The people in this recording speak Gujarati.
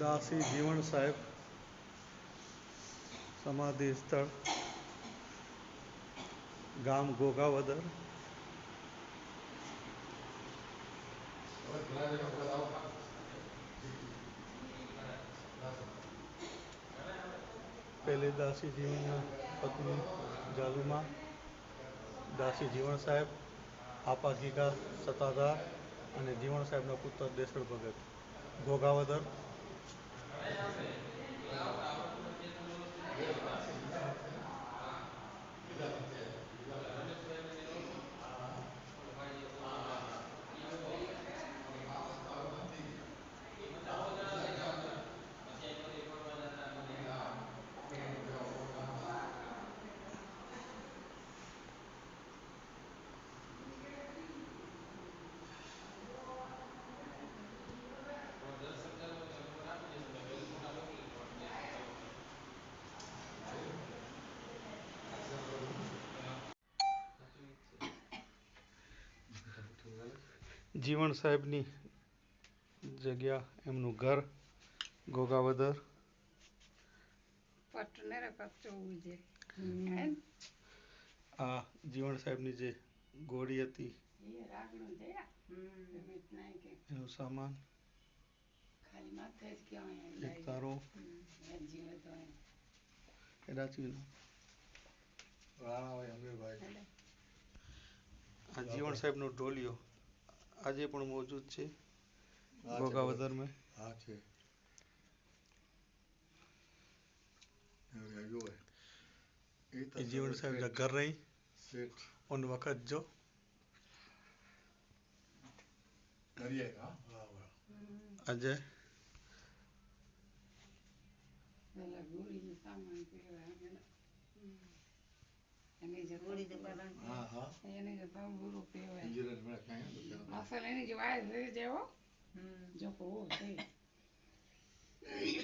દાસી જીવણ સાહેબ સમાધિ સ્થળ, ગામ ઘોઘાવદર પહેલી દાસી જીવનના પત્ની જાલુમા, દાસી જીવણ સાહેબ, આપા ગીગા સતાધાર અને જીવણ સાહેબના પુત્ર દેસળ ભગત. ઘોઘાવદર જીવણ સાહેબની જગ્યા એમનું ઘર છે આ જીવણ સાહેબની જે ગોળી હતી એનો સામાન. તારો. રાણાભાઈ અમીરભાઈ. આ જીવણ સાહેબનો ઢોલિયો આજે પણ મોજૂદ છે. હા, છે હા છે. તો સાહેબ જા ઘર રહી. ઉन વખત જો. પહેરવા એની જે હા હા. એની જે ભાવ ગુરુ ક્યાં બધા અસલ એની જે